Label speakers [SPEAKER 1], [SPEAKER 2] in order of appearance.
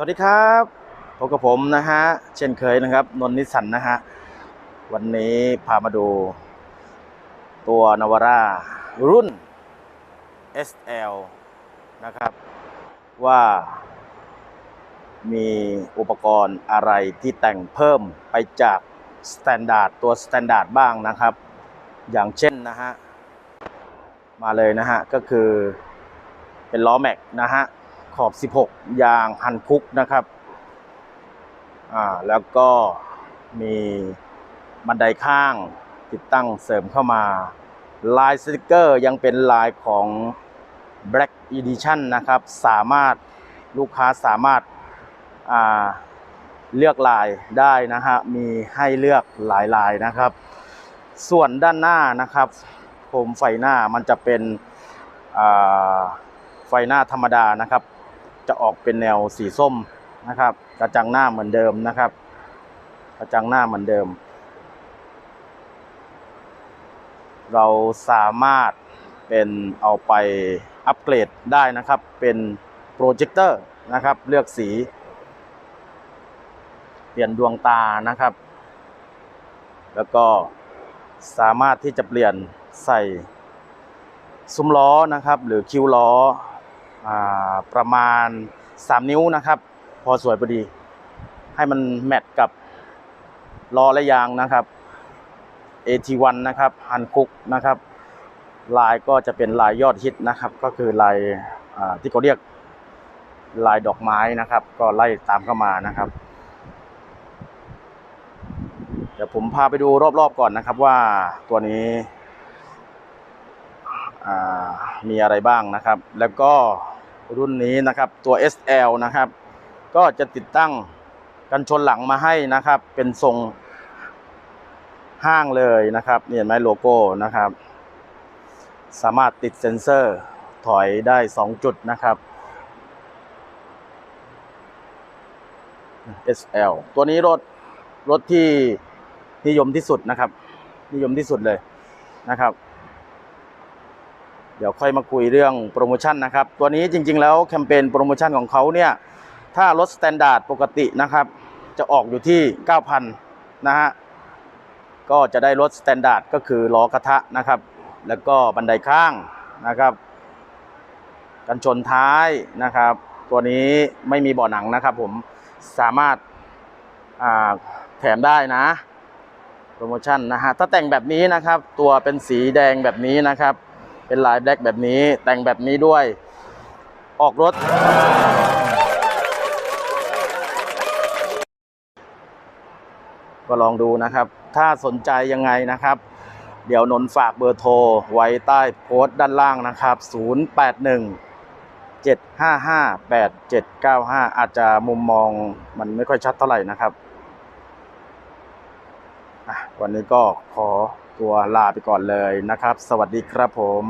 [SPEAKER 1] สวัสดีครับพบกับผมนะฮะเช่นเคยนะครับนนท์นิสสันนะฮะวันนี้พามาดู ตัวนาวาร่ารุ่น SL นะครับ ว่ามีอุปกรณ์อะไรที่แต่งเพิ่มไปจากสแตนดาร์ดตัวสแตนดาร์ดบ้างนะครับ อย่างเช่นนะฮะมาเลยนะฮะก็คือเป็นล้อแม็กนะฮะ ขอบ 16 ยางฮันคุกนะครับ อ่า แล้วก็มีบันไดข้างติดตั้งเสริมเข้ามา ลายสติกเกอร์ยังเป็นลายของ Black Edition นะครับ สามารถลูกค้าสามารถอ่าเลือกลายได้นะฮะ มีให้เลือกหลายลายนะครับ ส่วนด้านหน้านะครับโคมไฟหน้ามันจะเป็นไฟหน้าธรรมดานะครับ จะออกเป็นแนวสีส้มนะครับ กระจังหน้าเหมือนเดิมนะครับ กระจังหน้าเหมือนเดิม เราสามารถเป็นเอาไปอัปเกรดได้นะครับ เป็นโปรเจคเตอร์นะครับ เลือกสี เปลี่ยนดวงตานะครับ แล้วก็สามารถที่จะเปลี่ยนใส่ซุ้มล้อนะครับ หรือคิ้วล้อ ประมาณ 3 นิ้วนะครับ พอสวยพอดี ให้มันแมทกับล้อและยางนะครับ AT1 นะครับฮันคุกนะครับ ลายก็จะเป็นลายยอดฮิตนะครับ ก็คือลายที่เขาเรียกลายดอกไม้นะครับ ก็ไล่ตามเข้ามานะครับ เดี๋ยวผมพาไปดูรอบๆก่อนนะครับว่าตัวนี้มีอะไรบ้างนะครับ แล้วก็ รุ่นนี้นะครับตัว SL นะครับ ก็จะติดตั้งกันชนหลังมาให้นะครับ เป็นทรงห้างเลยนะครับเห็นไหมโลโก้นะครับ สามารถติดเซ็นเซอร์ถอยได้ 2 จุดนะครับ SL ตัวนี้รถรถที่นิยมที่สุดนะครับ นิยมที่สุดเลยนะครับ เดี๋ยวค่อยมาคุยเรื่องโปรโมชั่นนะครับ ตัวนี้จริงๆแล้วแคมเปญโปรโมชั่นของเขาเนี่ย ถ้ารถสแตนดาร์ดปกตินะครับ จะออกอยู่ที่ 9,000 นะฮะ ก็จะได้รถสแตนดาร์ดก็คือล้อกระทะนะครับ แล้วก็บันไดข้างนะครับ กันชนท้ายนะครับ ตัวนี้ไม่มีเบาะหนังนะครับผม สามารถาแถมได้นะ โปรโมชั่นนะฮะ ถ้าแต่งแบบนี้นะครับ ตัวเป็นสีแดงแบบนี้นะครับ เป็นลายแบล็กแบบนี้ แต่งแบบนี้ด้วย ออกรถ ก็ลองดูนะครับ ถ้าสนใจยังไงนะครับ เดี๋ยวนนท์ฝากเบอร์โทรไว้ใต้โพสต์ด้านล่างนะครับ 081 755 8795 อาจจะมุมมองมันไม่ค่อยชัดเท่าไหร่นะครับ วันนี้ก็ขอ ตัวลาไปก่อนเลยนะครับ สวัสดีครับผม